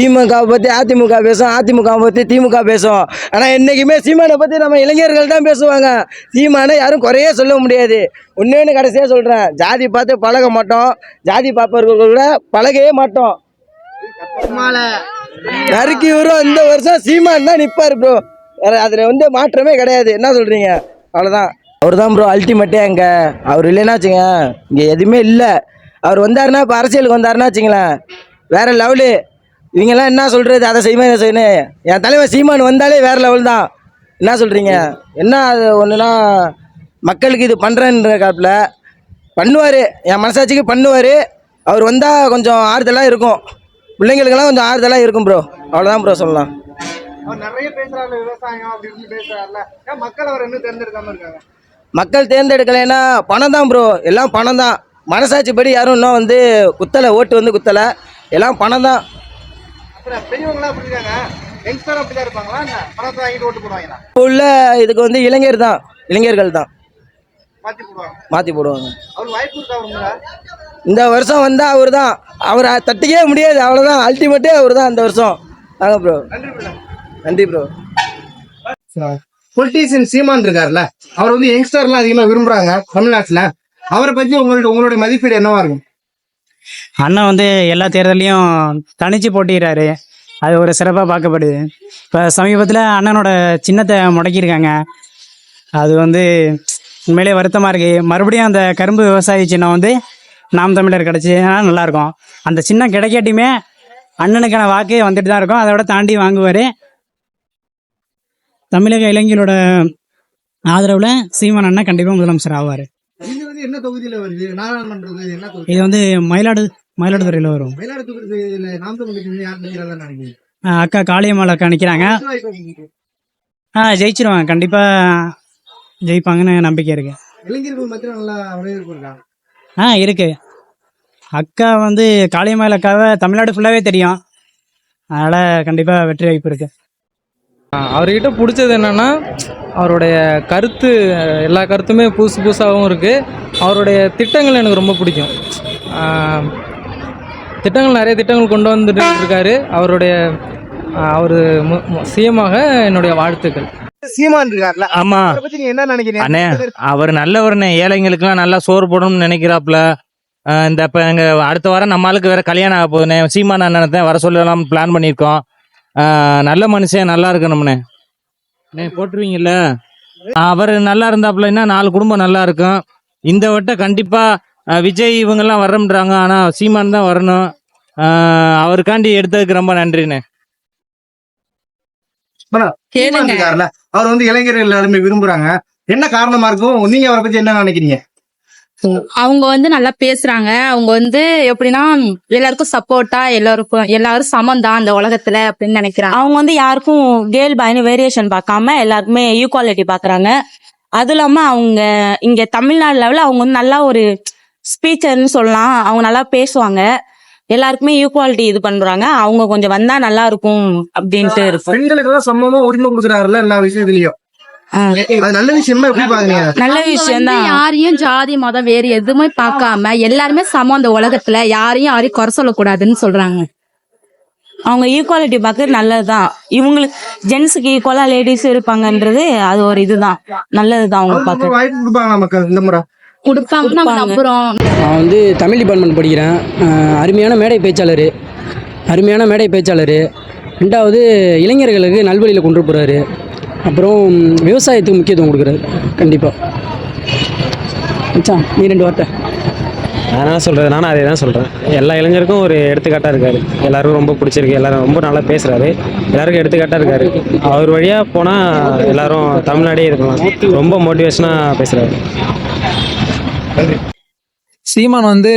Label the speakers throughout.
Speaker 1: திமுகவை பற்றி அதிமுக பேசும் அதிமுகவை பற்றி திமுக பேசும். ஆனால் என்றைக்குமே சீமானை பற்றி நம்ம இளைஞர்கள் தான் பேசுவாங்க. சீமானை யாரும் குறையே சொல்ல முடியாது. ஒன்று ஒன்று கடைசியாக சொல்கிறேன் ஜாதி பார்த்து பழக மாட்டோம். ஜாதி பார்ப்பவர்கள் கூட பழகவே மாட்டோம். நறுக்கி வரும் இந்த வருஷம் சீமான் தான் நிற்பார் ப்ரோ அதில் வந்து மாற்றமே கிடையாது. என்ன சொல்கிறீங்க அவ்வளோதான் அவர் தான் ப்ரோ அல்டிமேட்டே அங்கே. அவர் இல்லைன்னா வச்சுங்க இங்கே எதுவுமே இல்லை. அவர் வந்தாருன்னா இப்போ அரசியலுக்கு வந்தாருன்னா வச்சுங்களேன் வேறு லெவலு இவங்கெல்லாம் என்ன சொல்கிறது அதை செய்வேன் இதை செய்யணும் என் தலைவர் சீமான் வந்தாலே வேற லெவல் தான். என்ன சொல்கிறீங்க என்ன அது ஒன்றுனா மக்களுக்கு இது பண்ணுறேன்ற காப்பில் பண்ணுவார். என் மனசாட்சிக்கு பண்ணுவார். அவர் வந்தால் கொஞ்சம் ஆறுதலாக இருக்கும். பிள்ளைங்களுக்கெல்லாம் கொஞ்சம் ஆறுதலாக இருக்கும் ப்ரோ அவ்வளோதான் ப்ரோ சொல்லலாம்.
Speaker 2: மக்கள்
Speaker 1: தேர்ந்தெடுக்கலைன்னா பணம் தான் ப்ரோ எல்லாம் பணம் தான். மனசாட்சி படி யாரும் இன்னும் வந்து குத்தலை ஓட்டு வந்து குத்தலை. எல்லாம் பணம் தான்.
Speaker 2: அப்புறம் பெரியவங்களாம் அப்படி இருக்காங்க. யங்ஸ்டர் அப்படிதான் இருப்பாங்களா? என்ன? பணத்தை வாங்கிட்டு ஓட்டு போடுவாங்களா?
Speaker 1: இப்போ உள்ள இதுக்கு வந்து இளைஞர் தான். இளைஞர்கள் தான்.
Speaker 2: மாத்தி போடுவாங்க.
Speaker 1: மாற்றி போடுவாங்க.
Speaker 2: அவருக்கு வாய்ப்பு இருக்கா அவங்கள
Speaker 1: இந்த வருஷம் வந்தால் அவர் தான். அவரை தட்டிக்கவே முடியாது. அவ்வளோதான் அல்டிமேட்டே அவர் தான் இந்த வருஷம். வாங்க ப்ரோ
Speaker 2: நன்றி
Speaker 1: ப்ரோ
Speaker 2: பொலிட்டீசியன் சீமான் இருக்காருல்ல. அவர் வந்து யங்ஸ்டர்லாம் அதிகமா விரும்புறாங்க தமிழ்நாட்டுல. அவரை பத்தி உங்களோட உங்களுடைய மதிப்பீடு என்னவா இருக்கும்?
Speaker 3: அண்ணன் வந்து எல்லா தேர்தலையும் தனிச்சு போட்டிடுறாரு அது ஒரு சிறப்பாக பார்க்கப்படுது. இப்போ சமீபத்தில் அண்ணனோட சின்னத்தை முடக்கியிருக்காங்க. அது வந்து உண்மையிலே வருத்தமாக இருக்குது மறுபடியும் அந்த கரும்பு விவசாயி சின்னம் வந்து நாம் தமிழர் கிடச்சினா நல்லாயிருக்கும். அந்த சின்னம் கிடைக்காட்டியுமே அண்ணனுக்கான வாக்கு வந்துட்டு தான் இருக்கும். அதோட தாண்டி வாங்குவார். தமிழக இளைஞர்களோட ஆதரவில் சீமான் அண்ணன் கண்டிப்பாக முதலமைச்சர் ஆவார்.
Speaker 2: வந்து என்ன தொகுதியில வருது? நாடாளுமன்றது என்ன தொகுதி?
Speaker 3: இது வந்து மயிலாடு மயிலாடுதுறையில் வரும்.
Speaker 2: மயிலாடுதுறை யார் நினைக்கிறாங்க நினைக்கிறீங்க
Speaker 3: அக்கா காளியம்மாள் அக்கா நிற்கிறாங்க ஆ ஜெயிச்சிருவாங்க. கண்டிப்பாக ஜெயிப்பாங்கன்னு நம்பிக்கை இருக்கு.
Speaker 2: இளைஞர்கள் மத்தியில் நல்லா வரவேற்பு இருக்காங்க
Speaker 3: ஆ இருக்கு. அக்கா வந்து காளியம்மாள் அக்காவை தமிழ்நாடு ஃபுல்லாகவே தெரியும். அதனால் கண்டிப்பாக வெற்றி வாய்ப்பு இருக்கு.
Speaker 4: அவர்கிட்ட பிடிச்சது என்னன்னா அவருடைய கருத்து எல்லா கருத்துமே புதுசு புதுசாகவும் இருக்குது அவருடைய திட்டங்கள் எனக்கு ரொம்ப பிடிக்கும். ஆஹ் திட்டங்கள் நிறைய திட்டங்கள் கொண்டு வந்துட்டு இருக்காரு அவருடைய அவர் சிஎமாக என்னுடைய வாழ்த்துக்கள்.
Speaker 2: சீமான்
Speaker 5: ஆமா.
Speaker 2: அவரை பத்தி நீங்க என்ன நினைக்கிறீங்க?
Speaker 5: அண்ணே அவர் நல்லவர்ண்ணே ஏழைங்களுக்குலாம் நல்லா சோறு போடணும்னு நினைக்கிறாப்புல. அஹ் இந்த இப்போ எங்கள் அடுத்த வாரம் நம்ம ஆளுக்கு வேற கல்யாணம் ஆக போகுதுண்ணே சீமான் அண்ணனை தான் வர சொல்லலாம் பிளான் பண்ணியிருக்கோம். நல்ல மனுஷன் நல்லா இருக்கணும்ண்ணே போட்டுருவீங்கல்ல? அவர் நல்லா இருந்தாப்புலன்னா நாலு குடும்பம் நல்லா இருக்கும். இந்த வட்டம் கண்டிப்பாக விஜய் இவங்கெல்லாம் வரம்ன்றாங்க ஆனால் சீமான் தான் வரணும். அவருக்காண்டி எடுத்ததுக்கு ரொம்ப நன்றிண்ணே.
Speaker 2: அவர் வந்து இளைஞர்கள் எல்லாருமே விரும்புறாங்க. என்ன காரணமா இருக்கும்? நீங்க அவரை பத்தி என்ன நினைக்கிறீங்க?
Speaker 6: அவங்க வந்து நல்லா பேசுறாங்க. அவங்க வந்து எப்படின்னா எல்லாருக்கும் சப்போர்ட்டா எல்லாருக்கும் எல்லாரும் சமம் தான் அந்த உலகத்துல அப்படின்னு நினைக்கிறாங்க. அவங்க வந்து யாருக்கும் கேர்ள் பாய்னு வேரியேஷன் பார்க்காம எல்லாருக்குமே ஈக்குவாலிட்டி பாக்குறாங்க அதுவும் இல்லாம அவங்க இங்க தமிழ்நாடு லெவலில் அவங்க வந்து நல்லா ஒரு ஸ்பீச்சர்னு சொல்லலாம். அவங்க நல்லா பேசுவாங்க. எல்லாருக்குமே ஈக்குவாலிட்டி இது பண்றாங்க. அவங்க கொஞ்சம் வந்தா நல்லா இருக்கும் அப்படின்ட்டு இருக்கும்
Speaker 2: பெண்களுக்கு எல்லாம் சமமா உரிமை கொடுக்குறாருல்ல எல்லா விஷயத்துலயும். நல்ல விஷயமா எப்படி பாக்குறீங்க?
Speaker 6: நல்ல விஷயம் தான் யாரையும் ஜாதி மதம் வேறு எதுவுமே பார்க்காம எல்லாருமே சமம் அந்த உலகத்துல. யாரையும் யாரையும் குறை சொல்லக்கூடாதுன்னு சொல்றாங்க. அவங்க ஈக்குவாலிட்டி பார்க்கறது நல்லதுதான். இவங்களுக்கு ஜென்ஸுக்கு ஈக்குவலா லேடிஸ் இருப்பாங்கன்றது அது ஒரு இதுதான். நல்லதுதான் அவங்க பார்க்க
Speaker 2: வாய்ப்பு மக்கள் இந்த முறை?
Speaker 7: நான் வந்து தமிழ் டிபார்ட்மெண்ட் படிக்கிறேன். அருமையான மேடை பேச்சாளர். அருமையான மேடை பேச்சாளர். ரெண்டாவது இளைஞர்களுக்கு நல்வழியில் கொண்டு போகிறாரு அப்புறம் விவசாயத்துக்கு முக்கியத்துவம் கொடுக்குறாரு. கண்டிப்பாக மச்சான் நீ ரெண்டு வார்த்தை.
Speaker 8: நான் என்ன சொல்கிறது நானும் அதே தான் சொல்கிறேன் எல்லா இளைஞருக்கும் ஒரு எடுத்துக்காட்டாக இருக்காரு. எல்லாருக்கும் ரொம்ப பிடிச்சிருக்கு. எல்லாரும் ரொம்ப நல்லா பேசுகிறாரு எல்லாருக்கும் எடுத்துக்காட்டாக இருக்காரு. அவர் வழியாக போனால் எல்லாரும் தமிழ்நாடே இருக்கலாம். ரொம்ப மோட்டிவேஷனாக பேசுகிறாரு
Speaker 4: சீமான் வந்து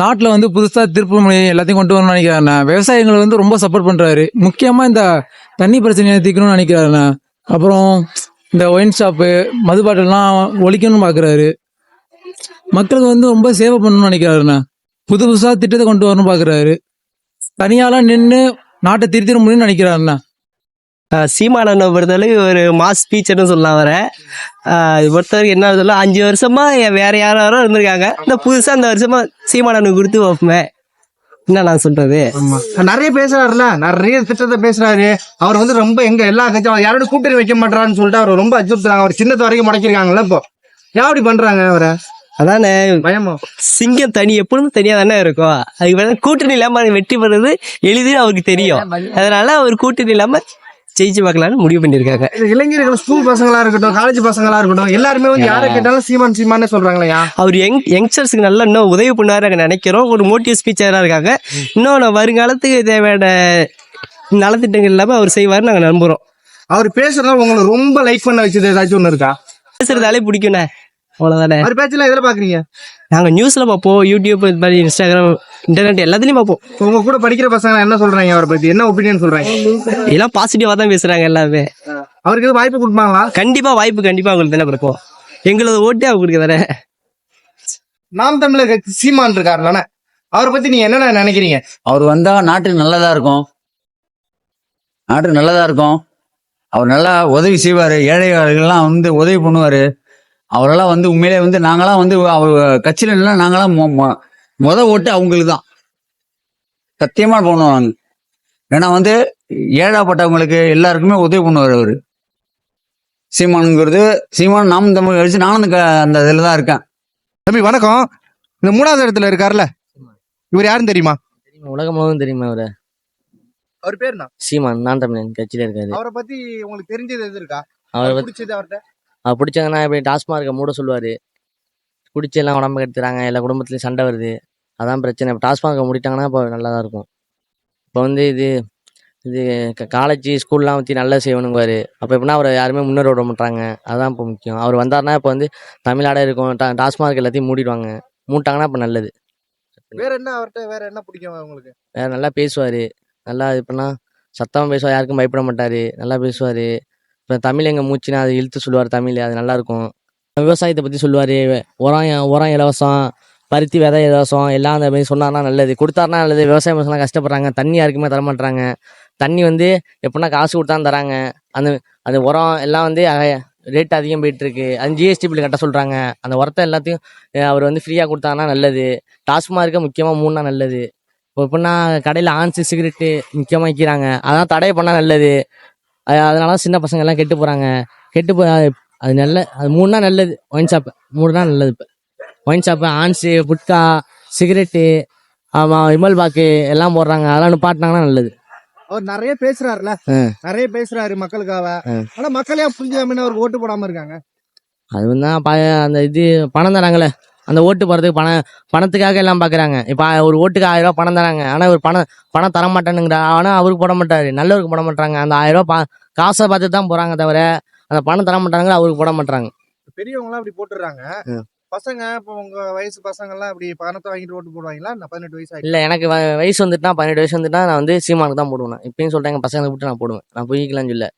Speaker 4: நாட்டில் வந்து புதுசாக திருப்பு முனை எல்லாத்தையும் கொண்டு வரணும்னு நினைக்கிறாருண்ணா. விவசாயிகள் வந்து ரொம்ப சப்போர்ட் பண்ணுறாரு முக்கியமாக இந்த தண்ணி பிரச்சனையை தீர்க்கணும்னு நினைக்கிறாருண்ணா. அப்புறம் இந்த ஒயின் ஷாப்பு மது பாட்டில்லாம் ஒழிக்கணும்னு பார்க்குறாரு மக்களுக்கு வந்து ரொம்ப சேவை பண்ணணும்னு நினைக்கிறாருண்ணா. புது புதுசாக திட்டத்தை கொண்டு வரணும்னு பார்க்குறாரு தனியாலாம் நின்று நாட்டை திருத்திட முடியும்னு நினைக்கிறாருண்ணா.
Speaker 1: சீமானனை பொறுத்தளவுக்கு ஒரு மாஸ் ஸ்பீச்சர்னு சொல்லலாம் வர இது பொறுத்தவரைக்கும் என்ன சொல்ல அஞ்சு வருஷமா வேற யாரோ யாரோ இருந்திருக்காங்க. இந்த புதுசாக அந்த வருஷமா சீமானனுக்கு கொடுத்து வைப்போமே.
Speaker 9: என்ன நான் சொல்றது
Speaker 2: நிறைய பேசுறாருல நிறைய திட்டத்தை பேசுறாரு. அவர் வந்து ரொம்ப எங்க எல்லா கட்சியும் யாரோட கூட்டணி வைக்க மாட்டான்னு சொல்லிட்டு அவர் ரொம்ப அச்சுறுத்துறாங்க. அவர் சின்னத்து வரைக்கும் முடக்கிருக்காங்கல்ல இப்போ. ஏன் அப்படி பண்றாங்க அவரை?
Speaker 9: அதானே
Speaker 2: பயமா?
Speaker 9: சிங்கம் தனி எப்பொழுதும் தனியா தானே இருக்கும் அதுக்கு கூட்டணி இல்லாம வெற்றி பெறது எளிதில் அவருக்கு தெரியும். அதனால அவர் கூட்டணி இல்லாம ஜெயிச்சு பார்க்கலாம்னு முடிவு பண்ணியிருக்காங்க.
Speaker 2: இளைஞர்கள் ஸ்கூல் பசங்களா இருக்கட்டும் காலேஜ் பசங்களா இருக்கட்டும் எல்லாருமே வந்து யாரை கேட்டாலும் சீமான் சீமானே சொல்றாங்களேயா
Speaker 9: அவர் யங் யங்ஸ்டர்ஸ்க்கு நல்லா இன்னும் உதவி பண்ணுவாரு நினைக்கிறோம். ஒரு மோட்டிவ் ஸ்பீச்சராக இருக்காங்க. இன்னும் வருங்காலத்துக்கு தேவையான நலத்திட்டங்கள் இல்லாமல் அவர் செய்வார் நாங்கள் நம்புகிறோம்
Speaker 2: அவர் பேசுறதுனால உங்களை ரொம்ப லைக் பண்ண வச்சது ஏதாச்சும் ஒண்ணு இருக்கா?
Speaker 9: பேசுறதாலே பிடிக்குண்ணே அவ்வளோதானே
Speaker 2: அவர் பேச்செல்லாம் எதில் பாக்குறீங்க?
Speaker 9: நாங்கள் நியூஸில் பார்ப்போம் யூடியூப் இது மாதிரி இன்ஸ்டாகிராம் இன்டர்நெட் எல்லாத்துலேயும் பார்ப்போம்.
Speaker 2: இப்ப உங்க கூட படிக்கிற பசங்க என்ன சொல்றாங்க அவரை பத்தி? என்ன ஒப்பீனியன் சொல்றாங்க?
Speaker 9: எல்லாம் பாசிட்டிவாக தான் பேசுகிறாங்க எல்லாமே
Speaker 2: அவருக்கு எதுவும் வாய்ப்பு கொடுப்பாங்களா?
Speaker 9: கண்டிப்பாக வாய்ப்பு கண்டிப்பாக அவங்களுக்கு தானே கொடுப்போம். எங்களது ஓட்டே அவங்களுக்கு தானே.
Speaker 2: நாம் தமிழர் கட்சி சீமான் இருக்காருலானே அவரை பத்தி நீங்க என்னென்ன நினைக்கிறீங்க?
Speaker 10: அவர் வந்தா நாட்டுக்கு நல்லதா இருக்கும். நாட்டுக்கு நல்லதா இருக்கும். அவர் நல்லா உதவி செய்வாரு. ஏழைகளுக்கெல்லாம் வந்து உதவி பண்ணுவாரு. அவரெல்லாம் வந்து உண்மையிலே வந்து நாங்களாம் வந்து அவர் கட்சியில எல்லாம் நாங்களாம் முத ஓட்டு அவங்களுக்கு தான் சத்தியமா பண்ணுவாங்க ஏன்னா வந்து ஏழாப்பட்டவங்களுக்கு எல்லாருக்குமே உதவி பண்ணுவார் அவரு. சீமானுங்கிறது சீமான் நாம் தமிழ் கழிச்சு நானும் அந்த க- அந்த இதில் தான் இருக்கேன்.
Speaker 2: தம்பி வணக்கம். இந்த மூணாவது இடத்துல இருக்காருல்ல? இவர் யாருன்னு தெரியுமா?
Speaker 11: உலகம் முழுவதும் தெரியுமா அவரு
Speaker 2: அவர் பேர்
Speaker 11: சீமான் நான் தமிழன் கட்சியில இருக்காரு.
Speaker 2: அவரை பத்தி உங்களுக்கு தெரிஞ்சது எது இருக்கா?
Speaker 11: அவரை பத்தி
Speaker 2: பிடிச்சது அவர்கிட்ட?
Speaker 11: அவர் பிடிச்சாங்கன்னா இப்படி டாஸ்மார்க்கை மூட சொல்லுவாரு. குடிச்சு எல்லாம் உடம்பு கெடுத்துறாங்க எல்லா குடும்பத்துலயும் சண்டை வருது. அதான் பிரச்சனை. இப்போ டாஸ்மார்க்கை மூடிட்டாங்கன்னா இப்போ நல்லா தான் இருக்கும். இப்போ வந்து இது இது காலேஜ் ஸ்கூல்லாம் பற்றி நல்லா செய்யணுங்குவாரு. அப்போ எப்படின்னா அவரை யாருமே முன்னேற விட மாட்டாங்க. அதான் இப்போ முக்கியம். அவர் வந்தாருன்னா இப்போ வந்து தமிழ்நாடே இருக்கும். டா- டாஸ்மார்க் எல்லாத்தையும் மூடிடுவாங்க. மூட்டாங்கன்னா இப்போ நல்லது.
Speaker 2: வேற என்ன அவர்கிட்ட வேற என்ன பிடிக்கும் உங்களுக்கு?
Speaker 11: வேற நல்லா பேசுவார். நல்லா இது சத்தமாக பேசுவார் யாருக்கும் பயப்பட மாட்டார். நல்லா பேசுவார். இப்போ தமிழ் எங்கள் மூச்சுனா அதை இழுத்து சொல்லுவார் தமிழ் அது நல்லாயிருக்கும் விவசாயத்தை பற்றி சொல்லுவார் உரம் உரம் இலவசம் பருத்தி விதை இலவசம் எல்லாம் அந்த மாதிரி சொன்னார்னா நல்லது. கொடுத்தாருனா நல்லது. விவசாய பசங்களாம் கஷ்டப்படுறாங்க. தண்ணி யாருக்குமே தர மாட்டுறாங்க தண்ணி வந்து எப்படின்னா காசு கொடுத்தா தராங்க. அந்த அந்த உரம் எல்லாம் வந்து ரேட் அதிகம் போயிட்டுருக்கு. அது ஜிஎஸ்டி பில் கட்ட சொல்கிறாங்க அந்த உரத்தை எல்லாத்தையும் அவர் வந்து ஃப்ரீயாக கொடுத்தாங்கன்னா நல்லது. டாஸ்மார்க்கை முக்கியமாக மூணா நல்லது. இப்போ எப்படின்னா கடையில் ஆன்ஸு சிகரெட்டு முக்கியமாக விற்கிறாங்க அதான் தடை பண்ணால் நல்லது. அது அதனால சின்ன பசங்க எல்லாம் கெட்டு போகிறாங்க கெட்டு போ அது நல்ல அது மூணுனா நல்லது. ஒயின் ஷாப்பு மூணுனா நல்லது இப்போ. ஒயின் ஷாப்பு ஆன்ஸு புட்கா சிகரெட்டு ஆமாம் விமல் பாக்கு எல்லாம் போடுறாங்க. அதெல்லாம் நிப்பாட்டினாங்கன்னா நல்லது.
Speaker 2: அவர் நிறைய பேசுறாருல. நிறைய பேசுறாரு மக்களுக்காக.
Speaker 11: ஆ.
Speaker 2: ஆனா மக்களே புரிஞ்சாம அவருக்கு ஓட்டு போடாம இருக்காங்க?
Speaker 11: அது வந்து தான் அந்த இது பணம் தராங்களே அந்த ஓட்டு போகிறதுக்கு பணம் பணத்துக்காக எல்லாம் பார்க்குறாங்க இப்போ ஒரு ஓட்டுக்கு ஆயிரம் ரூபாய் பணம் தராங்க. ஆனால் ஒரு பணம் பணம் தர மாட்டேனுங்கிற ஆனால் அவருக்கு போட மாட்டாரு. நல்லவருக்கு போட மாட்டாங்க அந்த ஆயிரம் ரூபாய் பா காசை பார்த்து தான் போகிறாங்க தவிர அந்த பணம் தர மாட்டாங்க அவருக்கு போட மாட்டாங்க
Speaker 2: பெரியவங்க எல்லாம் அப்படி போட்டுறாங்க.
Speaker 11: ஆ.
Speaker 2: பசங்க இப்போ உங்க வயசு பசங்க எல்லாம் அப்படி பணத்தை வாங்கிட்டு ஓட்டு போடுவாங்களா? நான் பதினெட்டு வயசு
Speaker 11: இல்லை எனக்கு வயசு வந்துட்டுனா பதினெட்டு வயசு வந்துட்டா நான் வந்து சீமானுக்கு தான் போடுவேன். இப்பயும் எங்கள் பசங்களை விட்டு நான் போடுவேன். நான் பொய்க்கலாம்னு சொல்ல.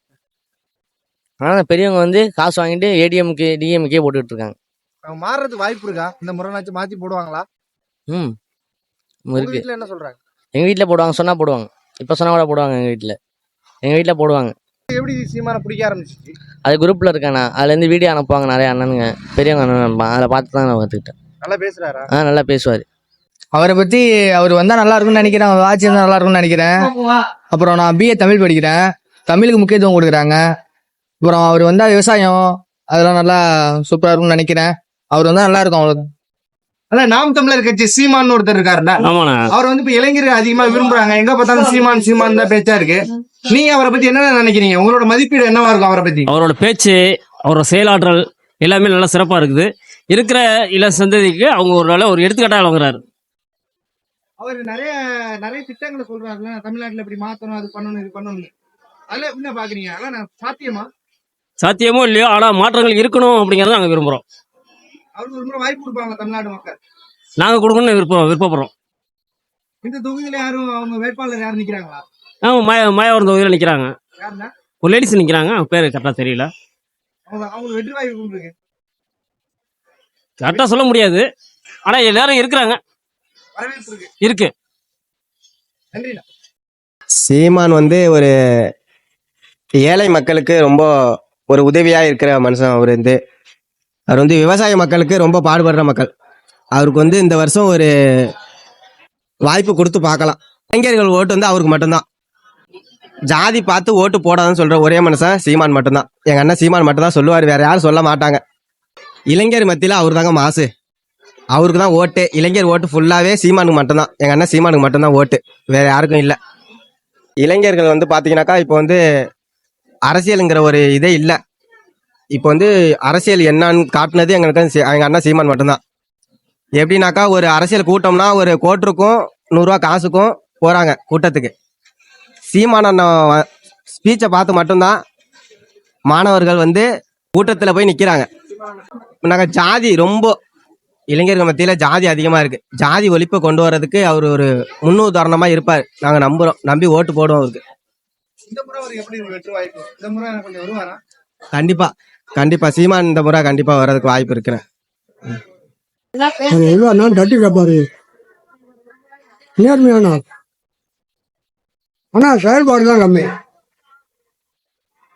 Speaker 11: ஆனால் பெரியவங்க வந்து காசு வாங்கிட்டு ஏடிஎம்க்கு டிஎம்கே போட்டுக்கிட்டு இருக்காங்க.
Speaker 2: அவங்க மாறுறதுக்கு வாய்ப்பு இருக்கா? இந்த முறைனாச்சும் மாத்தி போடுவாங்களா?
Speaker 11: ம். இருக்கு.
Speaker 2: வீட்டுல என்ன சொல்றாங்க?
Speaker 11: எங்கள் வீட்டில் போடுவாங்க சொன்னால் போடுவாங்க. இப்போ சொன்னால் கூட போடுவாங்க எங்கள் வீட்டில் எங்கள் வீட்டில் போடுவாங்க.
Speaker 2: எப்படி சீமான பிடிக்க ஆரம்பிச்சிச்சு?
Speaker 11: அது குரூப்பில் இருக்கேண்ணா அதுலேருந்து வீடியோ அனுப்புவாங்க நிறைய அண்ணனுங்க. பெரியவங்க அண்ணன் அதில் பார்த்து தான் நான் பார்த்துக்கிட்டேன்.
Speaker 2: நல்லா பேசுறாரா?
Speaker 11: ஆ நல்லா பேசுவார்.
Speaker 12: அவரை பத்தி அவர் வந்தா நல்லா இருக்கும்னு நினைக்கிறேன். அவர் ஆட்சி இருந்தா நல்லா இருக்கும்னு நினைக்கிறேன். அப்புறம் நான் பிஏ தமிழ் படிக்கிறேன். தமிழுக்கு முக்கியத்துவம் கொடுக்குறாங்க. அப்புறம் அவர் வந்தா விவசாயம். அதெல்லாம் நல்லா சூப்பரா இருக்கும்னு நினைக்கிறேன். அவர் வந்தா நல்லா இருக்கும் அவ்வளவு
Speaker 2: அதான் நாம் தமிழர் கட்சி சீமான் ஒருத்தர் இருக்காருல்ல அவர் வந்து இப்ப இளைஞர்கள் அதிகமா விரும்புறாங்க. எங்க பார்த்தாலும் சீமான் சீமான் தான் பேச்சா இருக்கு. நீங்க அவரை பத்தி என்ன நினைக்கிறீங்க? உங்களோட மதிப்பீடு என்னவா இருக்கும் அவரை பத்தி?
Speaker 13: அவரோட பேச்சு அவரோட செயலாற்றல் எல்லாமே நல்லா சிறப்பாக இருக்குது. இருக்கிற இள சந்ததிக்கு அவங்க ஒரு நல்ல ஒரு எடுத்துக்காட்டாக வழங்குறாரு
Speaker 2: அவர் நிறைய நிறைய திட்டங்களை சொல்றாருல தமிழ்நாட்டுல இப்படி மாத்தணும் அது பண்ணணும் இது பண்ணணும் அதுல என்ன பாக்குறீங்க? அதெல்லாம் சாத்தியமா?
Speaker 13: சாத்தியமோ இல்லையோ ஆனால் மாற்றங்கள் இருக்கணும் அப்படிங்கிறத நாங்கள் விரும்புகிறோம்
Speaker 2: அவருக்கு ஒரு முறை வாய்ப்பு கொடுப்பாங்க தமிழ்நாடு மக்கள்.
Speaker 13: நாங்கள் கொடுக்கணும்னு விருப்பம் விருப்பப்படுறோம்.
Speaker 2: இந்த தொகுதியில யாரும் அவங்க வேட்பாளர் யாரும் நிக்கிறாங்களா?
Speaker 13: மய மயாவரம் தொகுதியில் நிற்கிறாங்க
Speaker 2: யாருன்னா?
Speaker 13: ஒரு லேடிஸ் நிற்கிறாங்க அவங்க பேர் கரெக்டாக தெரியல.
Speaker 2: அவங்க அவங்களுக்கு வெற்றி வாய்ப்பு
Speaker 13: கரெக்டாக சொல்ல முடியாது. ஆனால் எல்லாரும் இருக்கிறாங்க.
Speaker 2: வரவேற்பு இருக்கு
Speaker 13: இருக்கு.
Speaker 2: நன்றிண்ணா.
Speaker 9: சீமான் வந்து ஒரு ஏழை மக்களுக்கு ரொம்ப ஒரு உதவியா இருக்கிற மனுஷன் அவர் வந்து அவர் வந்து விவசாய மக்களுக்கு ரொம்ப பாடுபடுற மக்கள். அவருக்கு வந்து இந்த வருஷம் ஒரு
Speaker 14: வாய்ப்பு கொடுத்து பார்க்கலாம். இளைஞர்கள் ஓட்டு வந்து அவருக்கு மட்டும்தான். ஜாதி பார்த்து ஓட்டு போடாதுன்னு சொல்ற ஒரே மனுஷன் சீமான் மட்டும்தான். எங்க அண்ணன் சீமான் மட்டும்தான் சொல்லுவார் வேற யாரும் சொல்ல மாட்டாங்க. இளைஞர் மத்தியில் அவர் தாங்க மாசு. அவருக்கு தான் ஓட்டு. இளைஞர் ஓட்டு ஃபுல்லாகவே சீமானுக்கு மட்டும்தான். எங்கள் அண்ணன் சீமானுக்கு மட்டும்தான் ஓட்டு. வேறு யாருக்கும் இல்லை. இளைஞர்கள் வந்து பார்த்தீங்கன்னாக்கா இப்போ வந்து அரசியலுங்கிற ஒரு இதே இல்லை. இப்போ வந்து அரசியல் என்னன்னு காட்டுனது எங்களுக்கு சி- எங்க அண்ணன் சீமான் மட்டும்தான். எப்படின்னாக்கா ஒரு அரசியல் கூட்டம்னா ஒரு கோட்டருக்கும் நூறுரூவா காசுக்கும் போறாங்க கூட்டத்துக்கு. சீமான் அண்ணன் ஸ்பீச்சை பார்த்து மட்டும்தான் மாணவர்கள் வந்து கூட்டத்தில் போய் நிற்கிறாங்க நாங்கள் ஜாதி ரொம்ப இளைஞர்கள் மத்தியில் ஜாதி அதிகமாக இருக்கு. ஜாதி ஒழிப்பை கொண்டு வர்றதுக்கு அவர் ஒரு முன்னுதாரணமாக இருப்பார். நாங்கள் நம்புகிறோம் நம்பி ஓட்டு போடுவோம் அவருக்கு.
Speaker 2: இந்த
Speaker 14: கண்டிப்பா சீமான் இந்த முறை கண்டிப்பா வர்றதுக்கு வாய்ப்பு இருக்கிறேன்
Speaker 15: எவ்வளோ தட்டி கேட்பாரு நேர்மையான. ஆனா செயல்பாடு தான் கம்மி.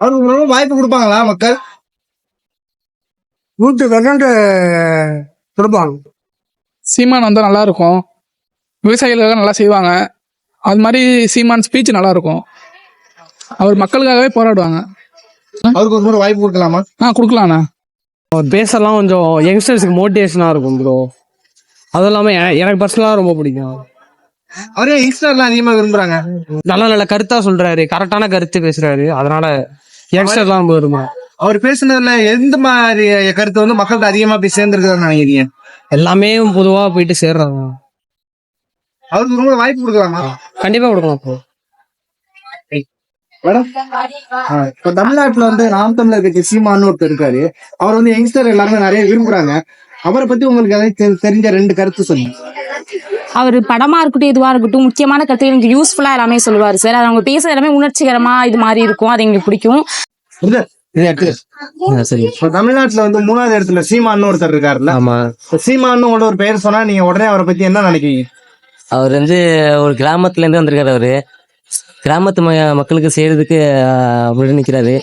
Speaker 2: அவருக்கு ரொம்ப வாய்ப்பு கொடுப்பாங்களா மக்கள்?
Speaker 15: நூற்றி பர்சன்ட் கொடுப்பாங்க.
Speaker 16: சீமான் வந்தால் நல்லா இருக்கும் விவசாயிகளுக்காக நல்லா செய்வாங்க. அது மாதிரி சீமான் ஸ்பீச் நல்லா இருக்கும் அவர் மக்களுக்காகவே போராடுவாங்க.
Speaker 2: அவருக்கு ஒரு முறை வாய்ப்பு கொடுக்கலாமா?
Speaker 16: ஆ கொடுக்கலாண்ணா.
Speaker 1: பேசலாம் கொஞ்சம் யங்ஸ்டர்ஸ்க்கு மோட்டிவேஷனாக இருக்கும் ப்ரோ அதுவும் இல்லாமல் எனக்கு பர்சனலாக ரொம்ப பிடிக்கும்.
Speaker 2: அவரே யங்ஸ்டர்லாம் அதிகமா விரும்புறாங்க.
Speaker 1: நல்ல நல்ல கருத்தாக சொல்கிறாரு கரெக்டான கருத்து பேசுகிறாரு அதனால யங்ஸ்டர்லாம் ரொம்ப விரும்புகிறேன்
Speaker 2: அவர் பேசுனதுல எந்த மாதிரி கருத்து வந்து மக்கள்கிட்ட அதிகமா போய் சேர்ந்துருக்குதுன்னு நினைக்கிறீங்க?
Speaker 1: எல்லாமே பொதுவாக போயிட்டு சேர்றாங்க
Speaker 2: அவருக்கு ஒரு முறை வாய்ப்பு கொடுக்கலாமா?
Speaker 1: கண்டிப்பாக கொடுக்கலாம் ப்ரோ
Speaker 2: மேடம்? இப்போ தமிழ்நாட்டுல வந்து நாம் தமிழர் கட்சி சீமான்னு ஒருத்தர் இருக்காரு. அவர் வந்து யங்ஸ்டர் எல்லாருமே நிறைய விரும்புறாங்க. அவரை பத்தி உங்களுக்கு எதாவது தெரி- தெரிஞ்ச ரெண்டு கருத்து சொல்லுங்க.
Speaker 6: அவர் படமா இருக்கட்டும் எதுவா இருக்கட்டும் முக்கியமான கருத்து எனக்கு யூஸ்ஃபுல்லா எல்லாமே சொல்லுவாரு சார். அது அவங்க பேசுற எல்லாமே உணர்ச்சிகரமா இது மாதிரி இருக்கும். அது எங்களுக்கு பிடிக்கும்.
Speaker 2: தமிழ்நாட்டுல வந்து மூணாவது இடத்துல சீமான்னு ஒருத்தர் இருக்காருல்ல. இப்போ சீமான்னு ஒரு பெயர் சொன்னா நீங்க உடனே அவரை பத்தி என்ன நினைக்கிறீங்க?
Speaker 17: அவர் வந்து ஒரு கிராமத்துல இருந்து வந்திருக்காரு அவரு. கிராமத்து ம மக்களுக்கு செய்யறதுக்கு ஆஹ், அப்படி நிற்கிறாரு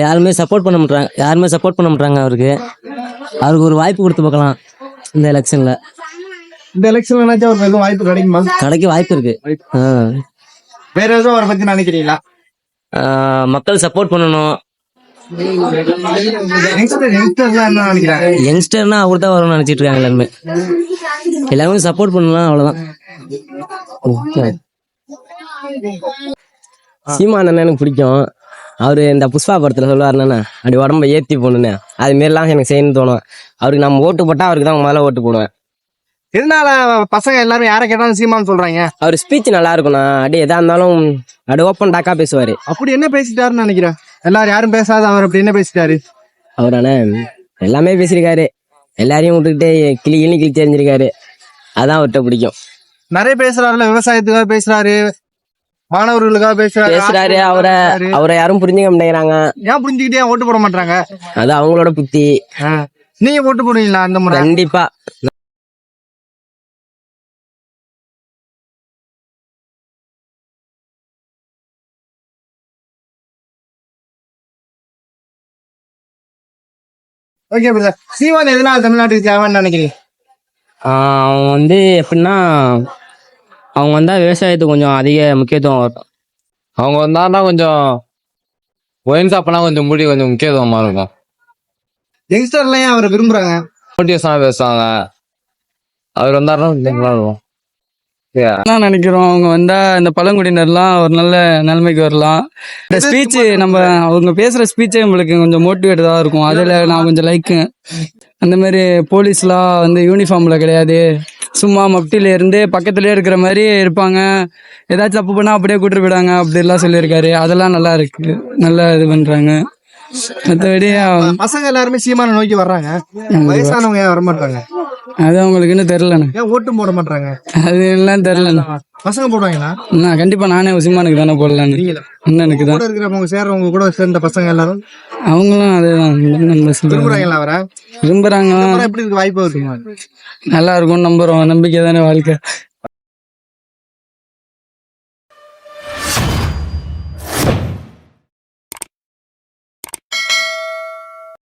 Speaker 17: யாருமே சப்போர்ட் பண்ண மாட்டாங்க யாருமே சப்போர்ட் பண்ண மாட்டாங்க அவருக்கு. அவருக்கு ஒரு வாய்ப்பு கொடுத்து பார்க்கலாம் இந்த எலெக்ஷன்ல
Speaker 2: இந்த எலெக்ஷன்ல நினைச்சா அவருக்கு எதுவும் வாய்ப்பு கிடைக்குமா?
Speaker 17: கிடைக்க வாய்ப்பு இருக்கு. ஆ.
Speaker 2: வேற எதுவும் அவரை பத்தி நினைக்கிறீங்களா?
Speaker 17: மக்கள் சப்போர்ட் பண்ணணும். யங்ஸ்டர்னா அவர் தான் வரும்னு நினைச்சிட்டு இருக்காங்க எல்லாருமே. எல்லாருமே சப்போர்ட் பண்ணலாம் அவ்வளவுதான்.
Speaker 1: சீமான் எனக்கு பிடிக்கும். அவர் இந்த புஷ்பா படத்தில் சொல்லுவாருண்ணா அப்படி உடம்ப ஏற்றி போகணுன்னு அது மாரிலாம் எனக்கு செய்யணும்னு தோணும். அவருக்கு நம்ம ஓட்டு போட்டால் அவருக்கு தான் முதல்ல ஓட்டு போடுவேன்.
Speaker 2: இதனால பசங்க எல்லாரும் யாரை கேட்டாலும் சீமான்னு சொல்றாங்க?
Speaker 1: அவர் ஸ்பீச் நல்லா இருக்கும்ண்ணா அப்படியே எதா இருந்தாலும் அப்படியே ஓப்பன் டாக்கா பேசுவார்.
Speaker 2: அப்படி என்ன பேசிட்டாருன்னு நினைக்கிறேன்? எல்லாரும் யாரும் பேசாத அவர் அப்படி என்ன பேசிட்டாரு?
Speaker 1: அவர் அண்ணன் எல்லாமே பேசியிருக்காரு. எல்லாரையும் விட்டுக்கிட்டு கிளி கிளி கிளி தெரிஞ்சிருக்காரு. அதான் அவர்கிட்ட பிடிக்கும்.
Speaker 2: நிறைய பேசுறாருல விவசாயத்துக்காக பேசுறாரு. மாணவர்களுக்காக பேசுறாரு
Speaker 1: பேசுறாரு அவரை அவரை யாரும் புரிஞ்சுக்க மாட்டேங்கிறாங்க.
Speaker 2: ஏன் புரிஞ்சுக்கிட்டே ஓட்டு போட மாட்டாங்க
Speaker 1: அது அவங்களோட புத்தி.
Speaker 2: நீங்க ஓட்டு போடுவீங்களா அந்த முறை?
Speaker 1: கண்டிப்பா.
Speaker 2: ஓகே பிரதர் சீமான் எதனால தமிழ்நாட்டுக்கு தேவைன்னு நினைக்கிறீங்க?
Speaker 1: ஆஹ் அவங்க வந்து எப்படின்னா அவங்க வந்தா விவசாயத்துக்கு கொஞ்சம் அதிக முக்கியத்துவம் வரும்.
Speaker 8: அவங்க வந்தாருன்னா கொஞ்சம் ஒயின் ஷாப்னா கொஞ்சம் முடி கொஞ்சம் முக்கியத்துவமா இருக்கும்.
Speaker 2: யங்ஸ்டர்லாம் ஏன் அவரை விரும்புறாங்க?
Speaker 8: மோட்டிவேஷனாக பேசுவாங்க. அவர் வந்தாருன்னா கொஞ்சம் இருக்கும்.
Speaker 16: என்ன நினைக்கிறோம்? அவங்க வந்தா இந்த பழங்குடியினர்லாம் ஒரு நல்ல நிலைமைக்கு வரலாம். இந்த ஸ்பீச் நம்ம அவங்க பேசுற ஸ்பீச்சே நம்மளுக்கு கொஞ்சம் மோட்டிவேட்டடா இருக்கும். அதுல நான் கொஞ்சம் லைக்கு அந்த மாதிரி போலீஸ்லாம் வந்து யூனிஃபார்ம்ல கிடையாது. சும்மா மப்டில இருந்து பக்கத்துலயே இருக்கிற மாதிரி இருப்பாங்க. ஏதாச்சும் தப்பு பண்ணா அப்படியே கூட்டு போயிடாங்க அப்படிலாம் சொல்லியிருக்காரு. அதெல்லாம் நல்லா இருக்கு. நல்லா இது பண்றாங்க. மற்றபடி
Speaker 2: பசங்க எல்லாருமே சீமான நோக்கி வர்றாங்க. வயசானவங்க வர மாட்டாங்க
Speaker 16: அது அவங்களுக்கு இன்னும் தெரிலண்ணே
Speaker 2: ஓட்டும் போட மாட்டாங்க
Speaker 16: அது எல்லாம் தெரிலண்ணே
Speaker 2: பசங்க போடுவாங்களா?
Speaker 16: நான் கண்டிப்பா நானே உசிமானுக்கு தானே போடலான்னு அண்ணனுக்கு தான்.
Speaker 2: கூட இருக்கிறவங்க சேர்றவங்க கூட சேர்ந்த பசங்க எல்லாரும்?
Speaker 16: அவங்களும் அதேதான்.
Speaker 2: விரும்புறாங்களா அவரை?
Speaker 16: விரும்புறாங்க
Speaker 2: எப்படி இருக்கு வாய்ப்பு
Speaker 16: நல்லா இருக்கும் நம்புறோம். நம்பிக்கை தானே வாழ்க்கை.